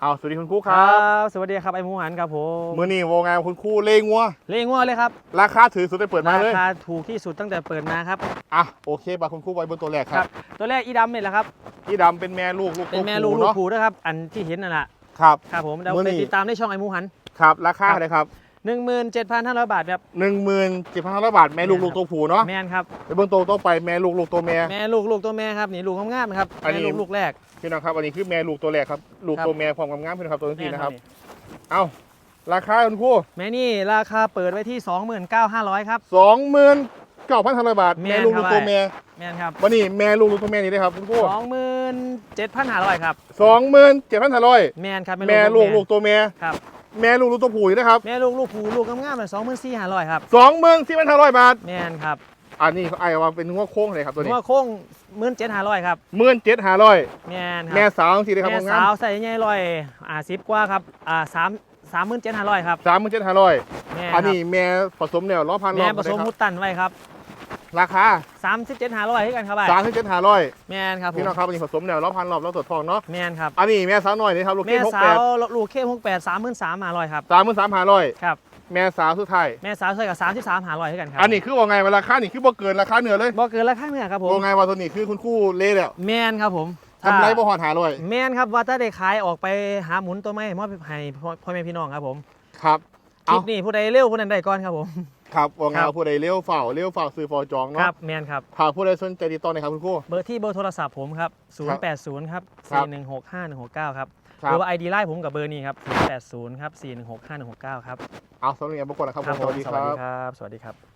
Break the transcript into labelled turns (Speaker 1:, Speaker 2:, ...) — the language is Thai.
Speaker 1: เอาสวัสดีคุณครูค
Speaker 2: ค
Speaker 1: รั
Speaker 2: รั
Speaker 1: บบ
Speaker 2: สวัสดีครับไอ้หมูหันครับผม
Speaker 1: มือนี้โวงานคุณครูเลงัว
Speaker 2: เลี้ยงวัวเลยครับ
Speaker 1: ราคาถือสุดได้เปิดมา
Speaker 2: รา
Speaker 1: เลย
Speaker 2: คาถูกที่สุดตั้งแต่เปิดมาครับ
Speaker 1: อะโอเคบาคุณครูไว้บนตัวแรกค
Speaker 2: ค
Speaker 1: รั
Speaker 2: รับบตัวแรกอีดำเนี่ยแหละครับ
Speaker 1: ที่ดำเป็นแม่ลูกลูก
Speaker 2: เป็นแม่
Speaker 1: ตัว
Speaker 2: ลูก
Speaker 1: ผู้
Speaker 2: ลูก
Speaker 1: เนาะ
Speaker 2: ผูด้วยครับ อันที่เห็นนั่นแหละ
Speaker 1: ครับ
Speaker 2: ครับผมเดี๋ยว
Speaker 1: มื้อ
Speaker 2: ไป
Speaker 1: นี้
Speaker 2: ติดตามได้ช่องไอ้หมูหัน
Speaker 1: ครับ ราคา
Speaker 2: ครับ
Speaker 1: เลยครับ
Speaker 2: 17,500 บาทครับ
Speaker 1: หนึ่งหมื่นเจ็ดพันห้าร้อยบาทแม่ลูก
Speaker 2: แม่
Speaker 1: ลู
Speaker 2: ค
Speaker 1: ก
Speaker 2: รับ
Speaker 1: ตัวผู้เนาะ
Speaker 2: แม่นครับ
Speaker 1: ไปเบื้องตัวต่อไปแม่ลูกลูกตัวแม่
Speaker 2: แม่ลูกลูกตัวแม่ครับนี่ลูกงามๆนะครับ
Speaker 1: อันนี้
Speaker 2: แม่ลูกลูกแรก
Speaker 1: พี่น้องครับอันนี้คือแม่ลูกตัวแรกครับลูก
Speaker 2: ครับ
Speaker 1: ตัวแม่ความงามๆพี่น้องครับตัวนี้
Speaker 2: แม่
Speaker 1: นะครับ
Speaker 2: นี่
Speaker 1: เอาราคาคุณครู
Speaker 2: แม่นี่ราคาเปิดไว้ที่ 29,500 ครับ
Speaker 1: สองหมื่นเก้าพันห้าร้อยบาท
Speaker 2: แม่
Speaker 1: แม่ลูก
Speaker 2: ครั
Speaker 1: ลู
Speaker 2: บ
Speaker 1: กตัวแม่
Speaker 2: แม่นครับ
Speaker 1: วันนี้แม่ลูกลูกตัวแม่นี่ได้ครับคุณครู
Speaker 2: 27,500 ครับ
Speaker 1: สองหมื่นเจ็ดพันห้าร้อย
Speaker 2: แม่นครับ
Speaker 1: แม่ลูกลูกตัวแม่
Speaker 2: ครับ
Speaker 1: แม่ลูกลูกตัวผู้อยู่นะครับ
Speaker 2: แม่ลูกลูกผูลูกงามๆเลย24,500ครับ
Speaker 1: สองหมื่นสี่พันห้าร้อยบาท
Speaker 2: แม่นครับ
Speaker 1: อันนี้เขาไอ้ว่าเป็นหัวโค้งเลยครับตัวนี้
Speaker 2: หัวโค้ง17,500ครับ
Speaker 1: หมื่นเจ็ดห้าร้อย
Speaker 2: แม่นค
Speaker 1: แม่
Speaker 2: รับ
Speaker 1: สาวสิเลยครับ
Speaker 2: แม่
Speaker 1: งา
Speaker 2: สามวใส่ใหญ่ร้อยอ่าสิบกว่าครับอ่าสามสามหมื่นเจ็ดห้าร้อยครับ
Speaker 1: สามหมื่นเจ็ดห้าร้อย
Speaker 2: แม่
Speaker 1: อันนี้แม่ผสมแนวล้อพันร
Speaker 2: แม่
Speaker 1: อบ
Speaker 2: ผสม
Speaker 1: เลยค
Speaker 2: มุ
Speaker 1: รับ
Speaker 2: ดตันไว้ครับ
Speaker 1: ราคา
Speaker 2: สามสิบเจ็ดห้าร้อยให้กันครับ
Speaker 1: สามสิบเจ็ดห้าร้อย
Speaker 2: แม่นครับผ
Speaker 1: พี่
Speaker 2: ม
Speaker 1: น้องครับอันนี้ผสมแนวล้อพันรอบล้อตรวจทองเนาะ
Speaker 2: แม่นครับ
Speaker 1: อันนี้แม่สาวหน่อยนี่ครับลูก
Speaker 2: แม่
Speaker 1: เก้หก
Speaker 2: สา
Speaker 1: แปด
Speaker 2: วลูกเข้มหกแปดสามหมื่นสามห้าร้อยครับ
Speaker 1: สามหมื่นสามห้าร้อย
Speaker 2: ครับ
Speaker 1: แม่สาวสุดท้าย
Speaker 2: แม่สาวใส่กับสามสิบสามห้าร้อยให้กันครับ
Speaker 1: อันนี้คือว่าไงเวลาราคานี่คือบ่เกินราคาเหนือเลย
Speaker 2: บ่เกินราคาเนี่ยครับผม
Speaker 1: ว่าไงว่าตัวนี้คือคุณครู่เละแล้ว
Speaker 2: แม่นครับผม
Speaker 1: ทำไรบ่หอดหาร้อย
Speaker 2: แม่นครับว่าถ้าได้ขายออกไปหาหมุนตัวไม่มอบให้พ่อพ่อแม่พี่น้องครับผม
Speaker 1: ครับ
Speaker 2: คลิ
Speaker 1: เอา
Speaker 2: ปนี้ผู้ใดเร็วผู้นั้นได้ก่อนครับผม
Speaker 1: ครับว่าไง
Speaker 2: ครับ
Speaker 1: ว่าผู้ใดเลี้ยวเฝ้าเลี้ยวเฝ้าซื้อฟอจอง
Speaker 2: ครั
Speaker 1: เนาะ
Speaker 2: บแม่นครับ
Speaker 1: หากผู้ใดสนใจติดต่อหน่อยครับคุณครู่
Speaker 2: เบอร์ที่เบอร์โทรศัพท์ผมครับ 080 ครับ
Speaker 1: ครับ
Speaker 2: 4165169 ครับ
Speaker 1: ครั
Speaker 2: หรื
Speaker 1: บ
Speaker 2: อว่า ID ไลน์ผมกับเบอร์นี้ครับ 080 ครับ 4165169 ครับ
Speaker 1: เอาสำหรับนี้บุกคนนะครับผม
Speaker 2: ผม
Speaker 1: สวัสดี
Speaker 2: ส
Speaker 1: ค
Speaker 2: วัส
Speaker 1: รั
Speaker 2: ดี
Speaker 1: บ
Speaker 2: ครับ สวัสดีครับ